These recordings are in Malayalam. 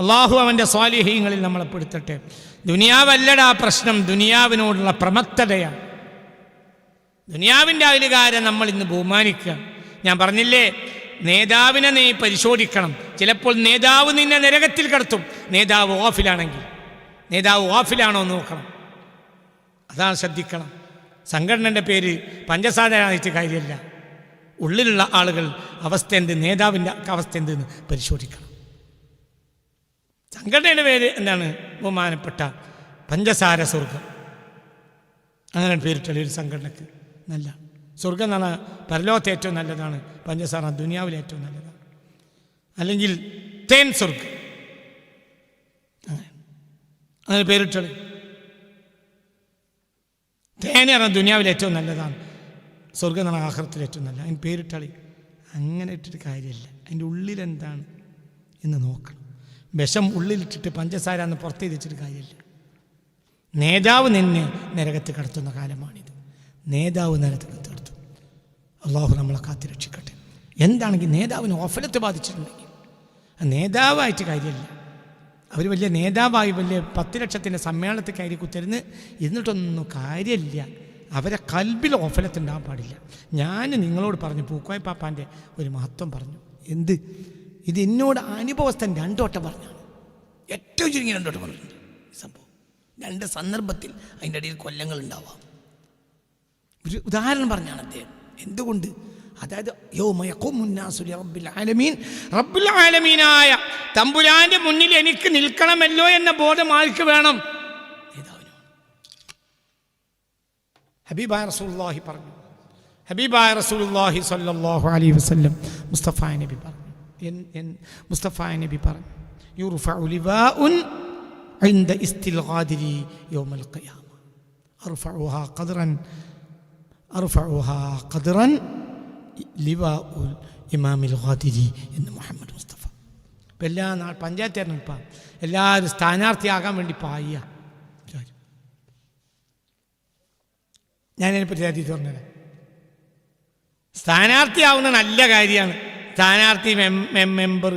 അള്ളാഹു അവന്റെ സ്വാലിഹീങ്ങളിൽ നമ്മളെ പെടുത്തട്ടെ. ദുനിയാവല്ലടാ പ്രശ്നം ദുനിയാവിനോടുള്ള പ്രമത്തതയാണ്. ദുനിയാവിന്റെ അയലുകാരെ നമ്മൾ ഇന്ന് ബഹുമാനിക്കുക. ഞാൻ പറഞ്ഞില്ലേ നേതാവിനെ നീ പരിശോധിക്കണം. ചിലപ്പോൾ നേതാവ് നിന്നെ നരകത്തിൽ കടത്തും. നേതാവ് ഓഫിലാണെങ്കിൽ. നേതാവ് ഓഫിലാണോ എന്ന് നോക്കണം. അതാണ് ശ്രദ്ധിക്കണം. സംഘടനയുടെ പേര് പഞ്ചസാരയായിട്ട് കാര്യമല്ല. ഉള്ളിലുള്ള ആളുകൾ അവസ്ഥ എന്ത് നേതാവിന്റെ അവസ്ഥ എന്തെന്ന് പരിശോധിക്കണം. സംഘടനയുടെ പേര് എന്താണ്? ബഹുമാനപ്പെട്ട പഞ്ചസാര സ്വർഗം അങ്ങനെ പേരിട്ടുള്ള ഒരു സംഘടനക്ക്. നല്ല. സ്വർഗം എന്നാണ് പരലോകത്തെ ഏറ്റവും നല്ലതാണ്. പഞ്ചസാര ദുനിയാവിലെ ഏറ്റവും നല്ലതാണ്. അല്ലെങ്കിൽ തേൻ സ്വർഗം അങ്ങനെ പേരിട്ടത് തേൻ പറഞ്ഞാൽ ദുനിയാവിൽ ഏറ്റവും നല്ലതാണ്. സ്വർഗം എന്നാണ് ആഹ്റത്തിൽ ഏറ്റവും നല്ല അതിന് പേരിട്ടളി അങ്ങനെ ഇട്ടിട്ട് കാര്യമില്ല. അതിന്റെ ഉള്ളിലെന്താണ് എന്ന് നോക്കണം. വിഷം ഉള്ളിലിട്ടിട്ട് പഞ്ചസാര എന്ന് പുറത്ത് വെച്ചിട്ട് കാര്യമില്ല. നേതാവ് നിന്നെ നരകത്ത് കടത്തുന്ന കാലമാണിത്. നേതാവ് നരകത്ത് കടത്തും അള്ളാഹു നമ്മളെ കാത്തി രക്ഷിക്കട്ടെ. എന്താണെങ്കിൽ നേതാവിന് ഓഫലത്ത് ബാധിച്ചിട്ടുണ്ടെങ്കിൽ. നേതാവായിട്ട് കാര്യമില്ല. അവർ വലിയ നേതാവായി വലിയ പത്ത് ലക്ഷത്തിന്റെ സമ്മേളനത്തിൽ കയറി കുത്തരുന്ന് എന്നിട്ടൊന്നും കാര്യമില്ല. അവരെ കൽബിൽ ഓഫലത്തുണ്ടാകാൻ പാടില്ല. ഞാൻ നിങ്ങളോട് പറഞ്ഞു പൂക്കോയ പാപ്പാന്റെ ഒരു മഹത്വം പറഞ്ഞു. എന്ത്? ഇത് എന്നോട് അനുഭവസ്ഥൻ രണ്ടോട്ടം പറഞ്ഞാണ്. ഏറ്റവും ചുരുങ്ങി രണ്ടോട്ടം പറഞ്ഞു സംഭവം. രണ്ട് സന്ദർഭത്തിൽ അതിന്റെ ഇടയിൽ കൊല്ലങ്ങൾ ഉണ്ടാവാം. ഒരു ഉദാഹരണം പറഞ്ഞാണ് അദ്ദേഹം. എന്തുകൊണ്ട്? അതായത് റബ്ബുൽ ആലമീനായ തമ്പുരാന്റെ മുന്നിൽ എനിക്ക് നിൽക്കണമല്ലോ എന്ന ബോധം ആർക്ക് വേണം. ഹബീബായ റസൂലുള്ളാഹി പറഞ്ഞു. ഹബീബായ റസൂലുള്ളാഹി സ്വല്ലല്ലാഹു അലൈഹി വസല്ലം മുസ്തഫ നബി പറഞ്ഞു. മുസ്തഫ നബി പറഞ്ഞു ഇമാമിൽ എന്ന് മുഹമ്മദ് മുസ്തഫ. ഇപ്പം എല്ലാ നാൾ പഞ്ചായത്ത് തെരഞ്ഞെടുപ്പാണ് എല്ലാവരും സ്ഥാനാർത്ഥിയാകാൻ വേണ്ടി പായ. ഞാനതിനെപ്പറ്റി ആദ്യം പറഞ്ഞത് സ്ഥാനാർത്ഥിയാവുന്ന നല്ല കാര്യമാണ്. സ്ഥാനാർത്ഥി മെമ്പർ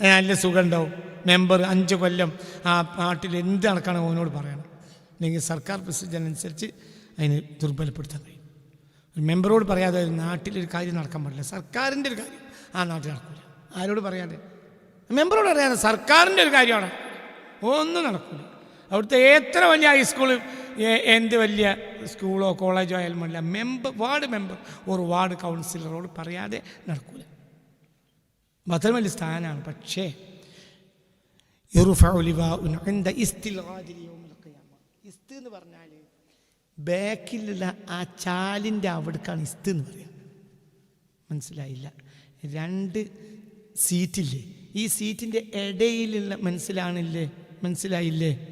നല്ല സുഖം ഉണ്ടാവും മെമ്പർ അഞ്ച് കൊല്ലം ആ നാട്ടിൽ എന്ത് നടക്കണം അവനോട് പറയണം. അല്ലെങ്കിൽ സർക്കാർ പ്രസിഡന്റ് അനുസരിച്ച് അതിന് ദുർബലപ്പെടുത്താൻ കഴിയും. ഒരു മെമ്പറോട് പറയാതെ ഒരു നാട്ടിലൊരു കാര്യം നടക്കാൻ പാടില്ല. സർക്കാരിന്റെ ഒരു കാര്യം ആ നാട്ടിൽ നടക്കില്ല ആരോട് പറയാതെ? മെമ്പറോട് അറിയാതെ സർക്കാരിന്റെ ഒരു കാര്യമാണ്. ഒന്നും നടക്കില്ല അവിടുത്തെ എത്ര വലിയ ഹൈസ്കൂൾ എന്ത് വലിയ സ്കൂളോ കോളേജോ ആയാലും മെമ്പർ വാർഡ് മെമ്പർ ഒരു വാർഡ് കൗൺസിലറോട് പറയാതെ നടക്കില്ല ബദൽ വലിയ സ്ഥാനമാണ് പക്ഷേ ഇസ്ത് എന്ന് പറഞ്ഞാൽ ബാക്കിലുള്ള ആ ചാലിന്റെ അവിടേക്കാണ് ഇസ്ത് എന്ന് പറയുന്നത് മനസ്സിലായില്ല. രണ്ട് സീറ്റില്ലേ? ഈ സീറ്റിന്റെ ഇടയിലുള്ള മനസ്സിലാണില്ലേ? മനസ്സിലായില്ലേ?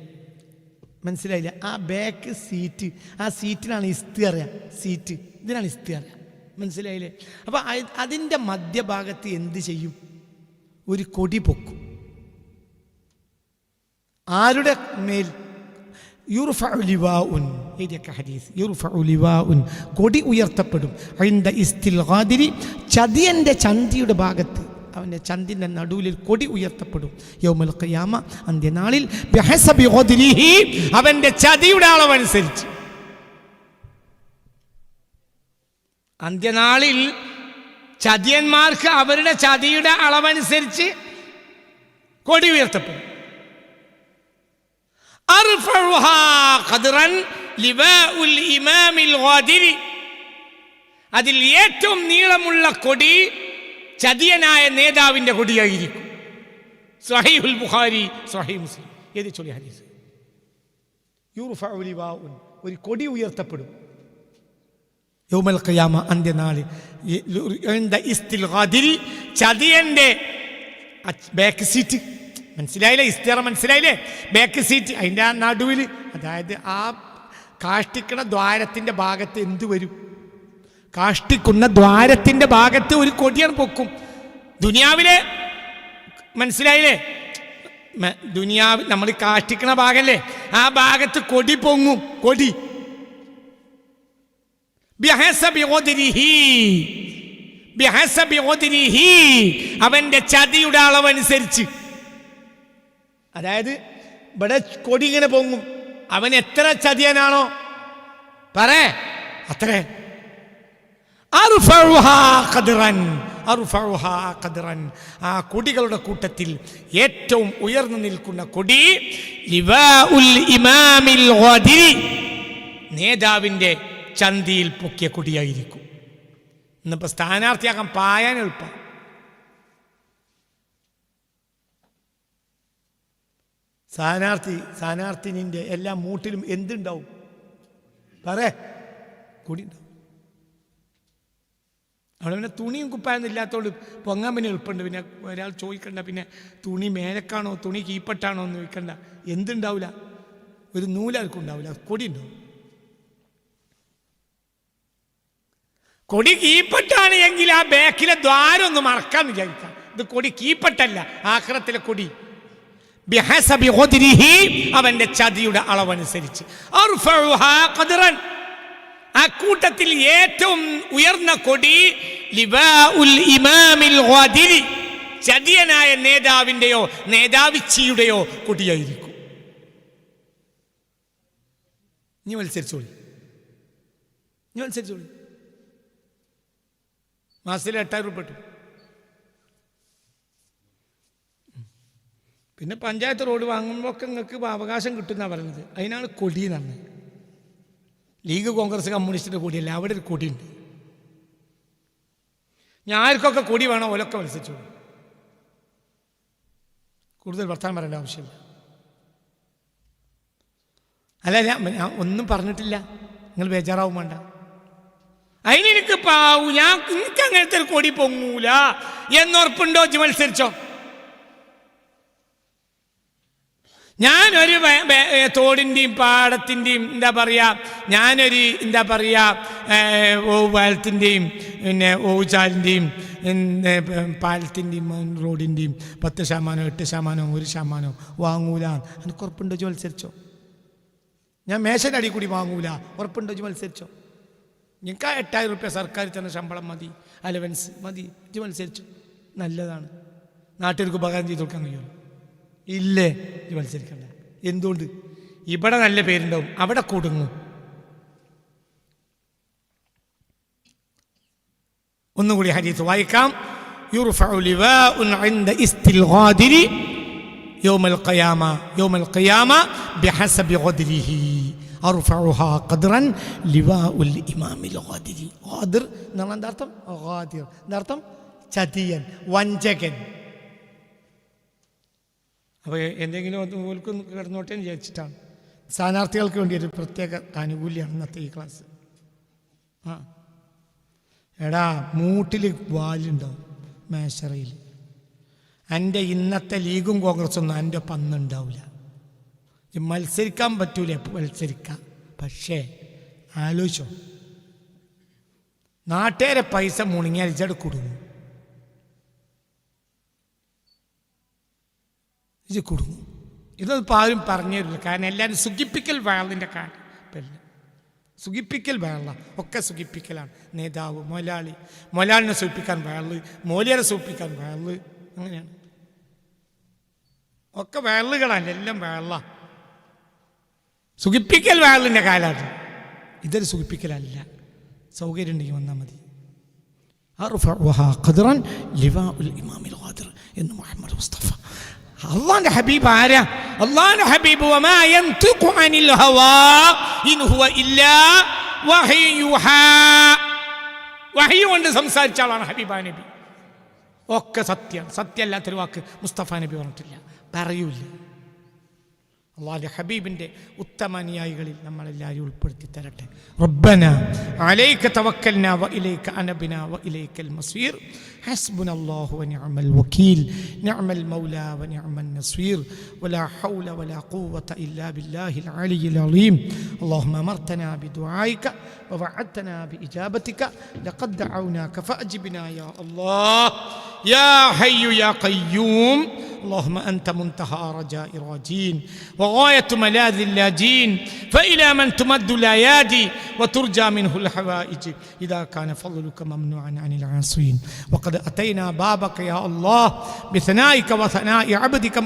മനസ്സിലായില്ല. ആ ബാക്ക് സീറ്റ് ആ സീറ്റിനാണ് ഇസ്ത് അറിയാം സീറ്റ്. ഇതിനാണ് ഇസ്ത് അറിയാം മനസ്സിലായില്ലേ? അപ്പോൾ അതിന്റെ മധ്യഭാഗത്ത് എന്ത് ചെയ്യും? ഒരു കൊടി പൊക്കും. ആരുടെ മേൽ? ഹദീസ്? കൊടി ഉയർത്തപ്പെടും. ചതിയന്റെ ചന്തിയുടെ ഭാഗത്ത് അവന്റെ ചന്തിന്റെ നടുവിൽ കൊടി ഉയർത്തപ്പെടും. യൗമൽ ഖിയാമ അന്ത്യനാളിൽ. അവന്റെ ചതിയുടെ അളവനുസരിച്ച്. അന്ത്യനാളിൽ ചതിയന്മാർക്ക് അവരുടെ ചതിയുടെ അളവനുസരിച്ച് കൊടി ഉയർത്തപ്പെടും. അതിൽ ഏറ്റവും നീളമുള്ള കൊടി ചതിയനായ നേതാവിന്റെ കൊടിയായിരിക്കും. സ്വഹീഹുൽ ബുഖാരി സഹീ മുസ്ലിം. ഏത് ചൊല്ലി ഹരീസ് ഒരു കൊടി ഉയർത്തപ്പെടും. യൗമൽ ഖിയാമ അന്ത്യനാൾ ഇസ്തിൽഗാദിരി ചതിയന്റെ ബാക്ക് സീറ്റ് മനസ്സിലായില്ലേ? ഇസ്തിറ മനസ്സിലായില്ലേ? ബാക്ക് സീറ്റ് അതിന്റെ ആ നടുവിൽ അതായത് ആ കാഷ്ടിക്കണ ദ്വാരത്തിന്റെ ഭാഗത്ത് എന്ത് വരും? കാഷ്ടിക്കുന്ന ദ്വാരത്തിന്റെ ഭാഗത്ത് ഒരു കൊടിയാണ് പൊക്കും. ദുനിയാവിലെ മനസ്സിലായില്ലേ? ദുനിയാവ് നമ്മൾ കാഷ്ടിക്കണ ഭാഗമല്ലേ ആ ഭാഗത്ത് കൊടി പൊങ്ങും. കൊടി ബിഹസബി ഖദ്രിഹി. ബിഹസബി ഖദ്രിഹി. അവന്റെ ചതിയുടെ അളവനുസരിച്ച്. അതായത് ഇവിടെ കൊടി ഇങ്ങനെ പൊങ്ങും. അവൻ എത്ര ചതിയനാണോ? പറേ അത്ര. ആ കൊടികളുടെ കൂട്ടത്തിൽ ഏറ്റവും ഉയർന്നു നിൽക്കുന്ന കൊടി ഇമാമിൽ ഗാദിരി. നേതാവിന്റെ ചന്തിയിൽ പൊക്കിയ കൊടിയായിരിക്കും. ഇന്നിപ്പോൾ സ്ഥാനാർത്ഥിയാക്കാൻ പായാൻ എളുപ്പം. സ്ഥാനാർത്ഥി സ്ഥാനാർത്ഥിനിന്റെ എല്ലാ മൂട്ടിലും എന്തുണ്ടാവും? പറേ. കൊടി ഉണ്ടാവും അവിടെ പിന്നെ തുണിയും കുപ്പായൊന്നും ഇല്ലാത്തതുകൊണ്ട് പൊങ്ങാൻ പിന്നെ എളുപ്പമുണ്ട്. പിന്നെ ഒരാൾ ചോദിക്കണ്ട പിന്നെ തുണി മേലക്കാണോ തുണി കീപ്പട്ടാണോ എന്ന് ചോദിക്കണ്ട. എന്തുണ്ടാവില്ല ഒരു നൂലാർക്കും ഉണ്ടാവില്ല കൊടി ഉണ്ടാവും കൊടി കീപ്പെട്ടാണ് എങ്കിൽ ആ ബാക്കിലെ ദ്വാരം ഒന്ന് മറക്കാന്ന് വിചാരിക്കാം. ഇത് കൊടി കീപ്പെട്ടല്ല ആക്രത്തിലെ കൊടി. അവന്റെ ചതിയുടെ അളവനുസരിച്ച്. അക്കൂട്ടത്തിൽ ഏറ്റവും ഉയർന്ന കൊടി. ചതിയനായ നേതാവിന്റെയോ നേതാവിച്ചിയുടെയോ കൊടിയായിരിക്കും. ഇനി മത്സരിച്ചോളി. ഇനി മത്സരിച്ചോളി. മാസത്തിൽ എട്ടായിരം രൂപ കിട്ടും പിന്നെ പഞ്ചായത്ത് റോഡ് വാങ്ങുമ്പോൾ ഒക്കെ നിങ്ങൾക്ക് അവകാശം കിട്ടുന്ന പറയുന്നത്. അതിനാണ് കൊടി എന്ന് ലീഗ് കോൺഗ്രസ് കമ്മ്യൂണിസ്റ്റിന്റെ കൊടിയല്ല? അവിടെ ഒരു കൊടിയുണ്ട്. ഞാൻ ആർക്കൊക്കെ കൊടി വേണോ ഓലൊക്കെ മത്സരിച്ചു. കൂടുതൽ വർത്തമാനം പറയേണ്ട ആവശ്യമില്ല. അല്ല ഞാൻ ഒന്നും പറഞ്ഞിട്ടില്ല. നിങ്ങൾ ബേജാറാവും വേണ്ട. അതിനെനിക്ക് ഞാൻ എനിക്ക് അങ്ങനത്തെ ഒരു കൊടി പൊങ്ങൂല. എന്നുറപ്പുണ്ടോ ഇജ്ജ് മത്സരിച്ചോ? ഞാനൊരു തോടിന്റെയും പാടത്തിന്റെയും എന്താ പറയുക ഞാനൊരു എന്താ പറയുക ഓവുപാലത്തിന്റെയും പിന്നെ ഓവുചാലിന്റെയും പാലത്തിന്റെയും റോഡിന്റെയും പത്ത് ശതമാനം എട്ട് ശതമാനം ഒരു ശതമാനം വാങ്ങൂല. എനിക്ക് ഉറപ്പുണ്ടോ മത്സരിച്ചോ? ഞാൻ മേശന്റെ അടി കൂടി വാങ്ങൂല. ഉറപ്പുണ്ടോ മത്സരിച്ചോ? നിങ്ങൾക്ക് ആ എട്ടായിരം റുപ്യ സർക്കാർ തന്നെ ശമ്പളം മതി അലവൻസ് മതി ഇത് മത്സരിച്ചു. നല്ലതാണ്. നാട്ടുകാർക്ക് ഉപകാരം ചെയ്ത് കൊടുക്കാൻ കഴിയുമോ? ഇല്ലേ ഇത് മത്സരിക്കണ്ട. എന്തുകൊണ്ട്? ഇവിടെ നല്ല പേരുണ്ടാവും അവിടെ കുടുങ്ങും. ഒന്നുകൂടി ഹരീത്ത് വായിക്കാം. യുർഫഉ ലിവാഉൻ ഇൻദ ഇസ്തിൽ ഗാദിരി യോമൽ ഖയാമ യോമൽ ഖയാമ ബിഹസബി ഖദ്രിഹി അർഫഉഹ ഖദ്റൻ ലിവാഉൽ ഇമാമിൽ ഖാദിരി ഖാദിർ എന്നാണ് എന്താ അർത്ഥം ഖാദിർ എന്താ അർത്ഥം ചതിയൻ വഞ്ചകൻ. അപ്പോൾ എന്തെങ്കിലും അത് ഓൽക്ക് കിടന്നോട്ടെ വിചാരിച്ചിട്ടാണ്. സ്ഥാനാർത്ഥികൾക്ക് വേണ്ടി ഒരു പ്രത്യേക ആനുകൂല്യമാണ് ഇന്നത്തെ ഈ ക്ലാസ്. ആ. എടാ മൂട്ടിൽ വാലുണ്ടാവും മേശറയിൽ എന്റെ ഇന്നത്തെ ലീഗും കോൺഗ്രസ്സൊന്നും എന്റെ പന്നുണ്ടാവില്ല. മത്സരിക്കാൻ പറ്റൂല മത്സരിക്കാം പക്ഷേ ആലോചിച്ചോ. നാട്ടുകാരെ പൈസ മുണങ്ങിയാൽ ഇജട് കുടുങ്ങും. ഇത് കുടുങ്ങും. ഇതൊന്നും ആരും പറഞ്ഞു തരില്ല കാരണം എല്ലാവരും സുഖിപ്പിക്കൽ വേളിന്റെ കാര്യം സുഖിപ്പിക്കൽ വേള. ഒക്കെ സുഖിപ്പിക്കലാണ്. നേതാവ് മൊലാളി. മൊലാളിനെ സൂപ്പിക്കാൻ വേൾ. മോലിയരെ സൂപ്പിക്കാൻ വേൾ. അങ്ങനെയാണ്. ഒക്കെ വേളുകളാണ് എല്ലാം വേള സുഖിപ്പിക്കൽ വേളിന്റെ കാലാണ് ഇതൊരു സുഖിപ്പിക്കലല്ല. സൗകര്യം ഉണ്ടെങ്കിൽ വന്നാൽ മതി. അർഫഉഹാ ഖദ്റൻ ലിവാഉൽ ഇമാമിൽ ഖാദിർ എന്ന് മുഹമ്മദ് മുസ്തഫ. അള്ളാന്റെ ഹബീബ് ആരാ? അള്ളാന്റെ ഹബീബ് വമാ യൻതിഖു അനിൽ ഹവാ ഇൻ ഹുവ ഇല്ലാ വഹ്യു യുഹാ. വഹ്യു കൊണ്ട് സംസാരിച്ച ആളാണ് ഹബീബ നബി. ഒക്കെ സത്യമാണ് സത്യമല്ലാത്തൊരു വാക്ക് മുസ്തഫ നബി പറഞ്ഞിട്ടില്ല. പറയൂല അള്ളാഹുന്റെ ഹബീബിന്റെ ഉത്തമ അനുയായികളിൽ നമ്മളെല്ലാവരും ഉൾപ്പെടുത്തി തരട്ടെ റബ്ബന അലൈക തവക്കൽന വ ഇലൈക അനബിന വ ഇലൈക്കൽ മസീർ حسبنا الله ونعم الوكيل نعم المولى ونعم النصير ولا حول ولا قوة إلا بالله العلي العظيم اللهم أمرتنا بدعائك ووعدتنا بإجابتك لقد دعوناك فأجبنا يا الله يا حي يا قيوم اللهم أنت منتهى رجاء راجين وغاية ملاذ اللاجين فإلى من تمد الأيادي وترجى منه الحوائج. إذا كان فضلك ممنوعا عن العاصين. وقد أتينا بابك يا الله بثنائك وثناء عبدك